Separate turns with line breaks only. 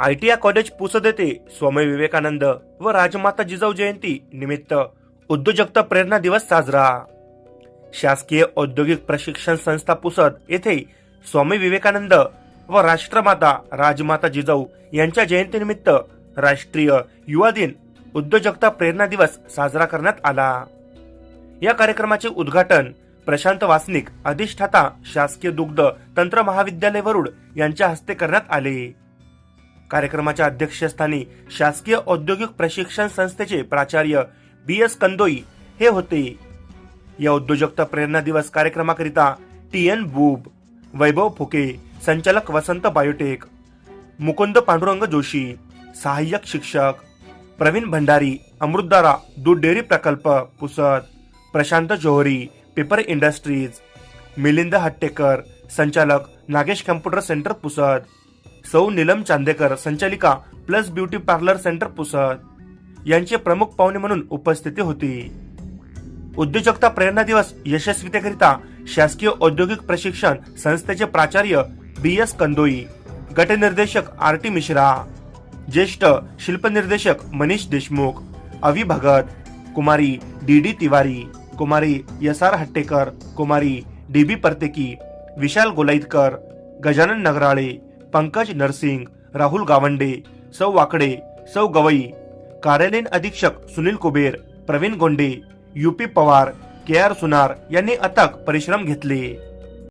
ITI college Pusad येथे स्वामी विवेकानंद व राजमाता जिजाऊ जयंती निमित्त उद्योजकता प्रेरणा दिवस साजरा. शासकीय औद्योगिक प्रशिक्षण संस्था पुसद येथे स्वामी विवेकानंद व राष्ट्रमाता राजमाता जिजाऊ यांच्या जयंतीनिमित्त राष्ट्रीय युवा दिन उद्योजकता प्रेरणा दिवस साजरा करण्यात आला. या कार्यक्रमाचे उद्घाटन प्रशांत वासनिक अधिष्ठाता शासकीय दुग्ध तंत्र महाविद्यालय वरुड यांच्या हस्ते करण्यात आले. कार्यक्रमाच्या अध्यक्षस्थानी शासकीय औद्योगिक प्रशिक्षण संस्थेचे प्राचार्य बी एस कंदोई हे होते. या उद्योजकता प्रेरणा दिवस कार्यक्रमाकरिता टी एन बुब वैभव फुके संचालक वसंत बायोटेक मुकुंद पांडुरंग जोशी सहाय्यक शिक्षक प्रवीण भंडारी अमृतधारा दूध डेअरी प्रकल्प पुसद प्रशांत जोहरी पेपर इंडस्ट्रीज मिलिंद हट्टेकर संचालक नागेश कम्प्युटर सेंटर पुसद सौ नीलम चांदेकर संचालिका plus beauty parlour centre Pusad. यांचे प्रमुख पाहुणे म्हणून उपस्थिती होती. उद्योजकता प्रेरणा दिवस यशस्वीतेकरिता शासकीय औद्योगिक प्रशिक्षण संस्थेचे प्राचार्य बी एस कंदोई गटनिर्देशक आर टी मिश्रा ज्येष्ठ शिल्पनिर्देशक मनीष देशमुख अवि भगत कुमारी डी डी तिवारी कुमारी एस आर हट्टेकर कुमारी डी बी परतेकी विशाल गोलाईतकर गजानन नगराळे पंकज नरसिंग राहुल गावंडे सौ वाकडे सौ गवई कार्यालयीन अधीक्षक Sunil Kuber Pravin Gonde UP Pawar K R Sunar यांनी अथक परिश्रम घेतले.